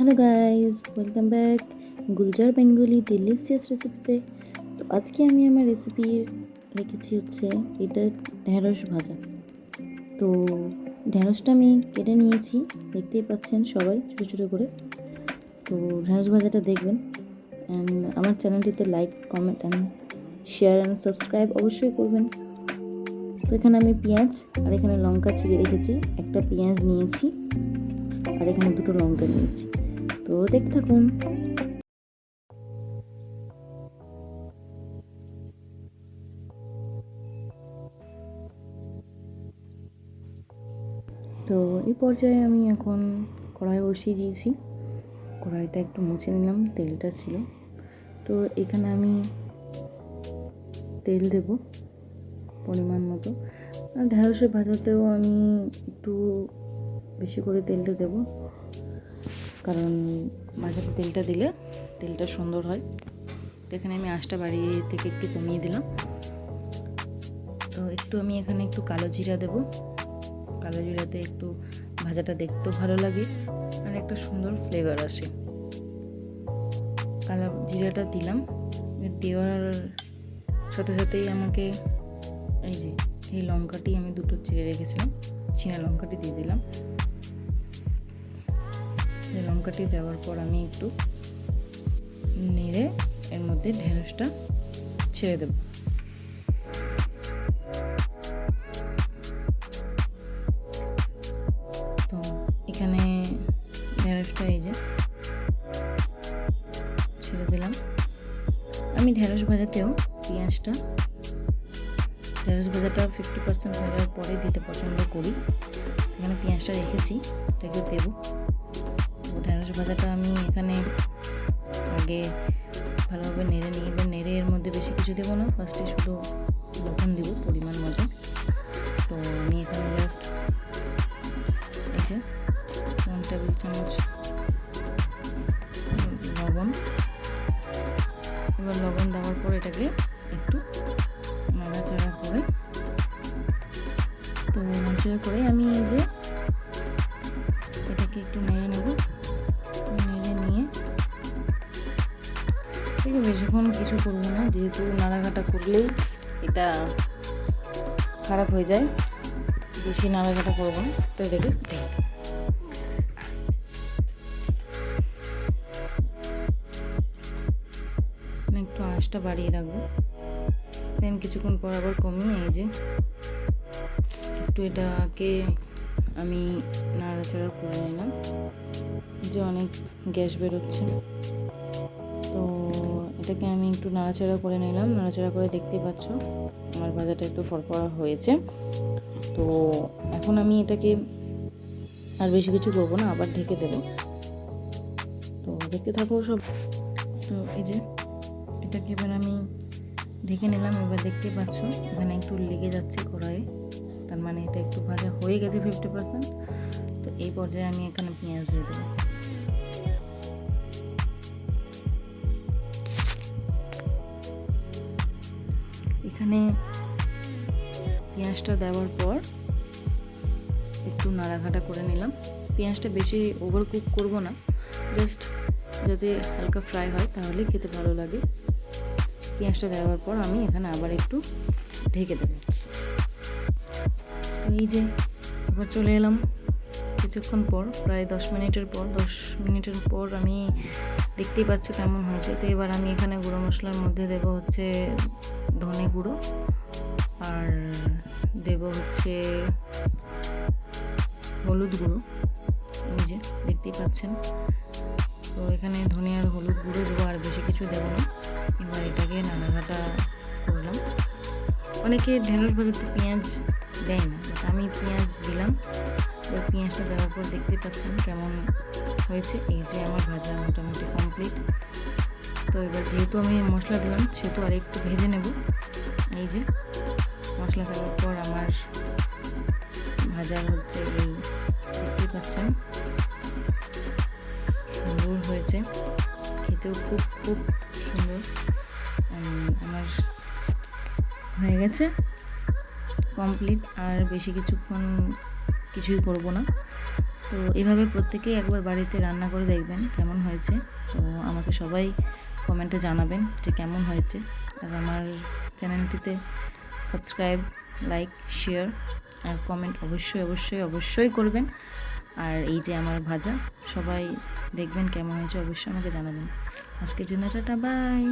Hello guys, welcome back. Gulzar Bengali delicious রেসিপিতে তো আজকে আমি আমার রেসিপি রেখেছি হচ্ছে, এটা ঢ্যাঁড়স ভাজা। তো ঢ্যাঁড়সটা আমি কেটে নিয়েছি, দেখতেই পাচ্ছেন সবাই, ছোটো ছোটো করে। তো ঢ্যাঁড়স ভাজাটা দেখবেন। অ্যান্ড আমার চ্যানেলটিতে like comment and share and subscribe অবশ্যই করবেন। তো এখানে আমি পেঁয়াজ আর এখানে লঙ্কা চিড়ে রেখেছি। একটা পেঁয়াজ নিয়েছি আর এখানে দুটো লঙ্কা নিয়েছি। তো দেখতে থাকুন। তো এই পর্যায়ে আমি এখন কড়াই বসিয়ে দিয়েছি। কড়াইটা একটু মুছে নিলাম, তেলটা ছিল। তো এখানে আমি তেল দেব পরিমাণ মতো। আর ঢ্যাঁড়সের ভাজাতেও আমি একটু বেশি করে তেলটা দেব। কারণ ভাজাতে তেলটা দিলে তেলটা সুন্দর হয়। তো এখানে আমি আঁচটা বাড়িয়ে থেকে একটু কমিয়ে দিলাম। তো একটু আমি এখানে একটু কালো জিরা দেব। কালো জিরাতে একটু ভাজাটা দেখতেও ভালো লাগে আর একটা সুন্দর ফ্লেভার আসে। কালো জিরাটা দিলাম। দেওয়ার সাথে সাথেই আমাকে এই যে, এই লঙ্কাটি আমি দুটো চিড়ে রেখেছিলাম। চীনা লঙ্কাটি দিয়ে দিলাম। এই লঙ্কাটি দেওয়ার পর আমি একটু নেড়ে এর মধ্যে ঢেঁড়সটা ছেড়ে দেব। তো এখানে ঢেঁড়সটা এই যে ছেড়ে দিলাম। আমি ঢেঁড়স ভাজাতেও পেঁয়াজটা, ঢেঁড়স ভাজাটা ফিফটি পার্সেন্ট ভাজার পরে দিতে পছন্দ করি। এখানে পেঁয়াজটা রেখেছি এটাকে দেব। ভাজাটা আমি এখানে আগে ভালোভাবে নেড়ে নিয়ে এবার নেড়ে এর মধ্যে বেশি কিছু দেবো না। ফার্স্টে শুধু লবণ দেবো পরিমাণ মতো। তো আমি এখানে জাস্ট এই যে ওয়ান টেবিল চামচ লবণ। এবার লবণ দেওয়ার পর এটাকে একটু নাড়াচাড়া করে তো নাড়াচাড়া করে আমি এই যে এটাকে একটু নেড়ে ঠিক বেশিক্ষণ কিছু করব না যেহেতু নাড়াঘাটা করলেই এটা খারাপ হয়ে যায়, বেশি নাড়াঘাটা করব না। তো এটাকে একটু আঁচটা বাড়িয়ে রাখব। দেন কিছুক্ষণ পর আবার কমিয়ে এই যে একটু এটাকে আমি নাড়াচাড়া করে নিলাম। যে অনেক গ্যাস বেরোচ্ছে। এটাকে আমি একটু নাড়াচাড়া করে নিলাম। নাড়াচাড়া করে দেখতে পাচ্ছ, আমার ভাজাটা একটু ফরফরা হয়েছে। তো এখন আমি এটাকে আর বেশি কিছু করব না, আবার ঢেকে দেবো। তো দেখতে থাকো সব। তো এই যে এটাকে এবার আমি ঢেকে নিলাম, এবার দেখতে পাচ্ছ, এখানে একটু লেগে যাচ্ছে কড়াইয়ে। তার মানে এটা একটু ভাজা হয়ে গেছে ফিফটি পার্সেন্ট তো এই পর্যায়ে আমি এখানে পেঁয়াজ দিয়ে দেবো। এখানে পেঁয়াজটা দেওয়ার পর একটু নাড়াঘাটা করে নিলাম। পেঁয়াজটা বেশি ওভার কুক করব না জাস্ট যাতে হালকা ফ্রাই হয় তাহলে খেতে ভালো লাগে। পেঁয়াজটা দেওয়ার পর আমি এখানে আবার একটু ঢেকে দেবো। এই যে এবার চলে এলাম। কিছুক্ষণ পর, প্রায় দশ মিনিটের পর, দশ মিনিটের পর আমি দেখতেই পাচ্ছি কেমন হয়েছে। তো এবার আমি এখানে গুঁড়ো মশলার মধ্যে দেব হচ্ছে ধনে গুঁড়ো আর দেব হচ্ছে হলুদ গুঁড়ো। এই যে, দেখতেই পাচ্ছেন। তো এখানে ধনে আর হলুদ গুঁড়ো দেবো, আর বেশি কিছু দেবো না। এবার এটাকে নানাঘাটা করলাম। অনেকে ঢেঁড়স ভাজাতে পেঁয়াজ দেয় না, আমি পেঁয়াজ দিলাম। এবার পেঁয়াজটা দেওয়ার পর দেখতে পাচ্ছেন কেমন হয়েছে। এই যে আমার ভাজা মোটামুটি কমপ্লিট তো এবার যেহেতু আমি মশলা দিলাম, সেহেতু আর একটু ভেজে নেব। এই যে মশলা দেওয়ার পর আমার ভাজা হচ্ছে এই দেখতেই পাচ্ছেন? সুন্দর হয়েছে। খেতেও খুব খুব সুন্দর। আমার হয়ে গেছে। কমপ্লিট আর বেশি কিছুক্ষণ কিছুই করব না। তো এভাবে প্রত্যেকেই একবার বাড়িতে রান্না করে দেখবেন কেমন হয়েছে। তো আমাকে সবাই কমেন্টে জানাবেন যে কেমন হয়েছে। আর আমার চ্যানেলটিতে সাবস্ক্রাইব, লাইক, শেয়ার আর কমেন্ট অবশ্যই অবশ্যই অবশ্যই করবেন। আর এই যে আমার ভাজা, সবাই দেখবেন কেমন হয়েছে অবশ্যই আমাকে জানাবেন। আজকের জন্য টাটা, বাই।